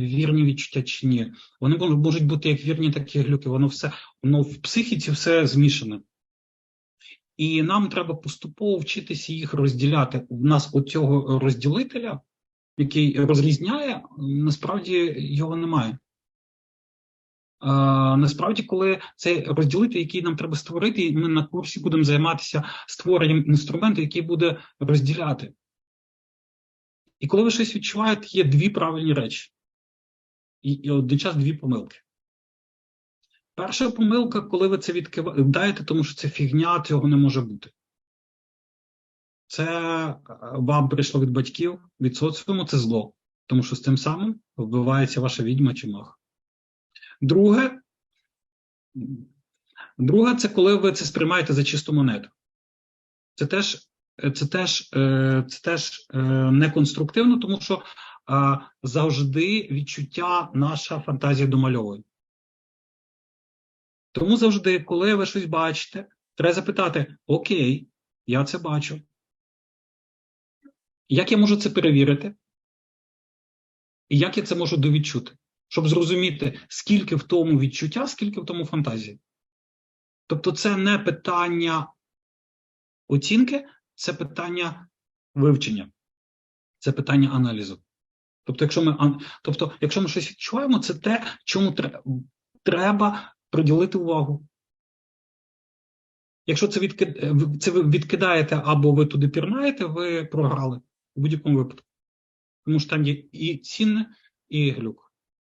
вірні відчуття чи ні. Вони можуть бути як вірні, так і глюки. Воно все воно в психіці все змішане. І нам треба поступово вчитися їх розділяти. У нас оцього розділителя, який розрізняє, насправді його немає. Е, насправді, коли цей розділитель, який нам треба створити, ми на курсі будемо займатися створенням інструменту, який буде розділяти. І коли ви щось відчуваєте, є дві правильні речі, і, і одночасно дві помилки. Перша помилка, коли ви це відкидаєте, тому що це фігня, цього не може бути. Це е, вам прийшло від батьків, від соціуму, це зло. Тому що з тим самим вбивається ваша відьма чи мах. Друге, друге, це коли ви це сприймаєте за чисту монету. Це теж, це теж, е, це теж е, неконструктивно, тому що е, завжди відчуття наша фантазія домальовує. Тому завжди, коли ви щось бачите, треба запитати: Окей, я це бачу. Як я можу це перевірити? І як я це можу довідчути? Щоб зрозуміти, скільки в тому відчуття, скільки в тому фантазії. Тобто, це не питання оцінки, це питання вивчення, це питання аналізу. Тобто, якщо ми, тобто, якщо ми щось відчуваємо, це те, чому тре- треба приділити увагу. Якщо це, відки... це ви відкидаєте або ви туди пірнаєте, ви програли у будь-якому випадку. Тому що там є і цінне, і глюк.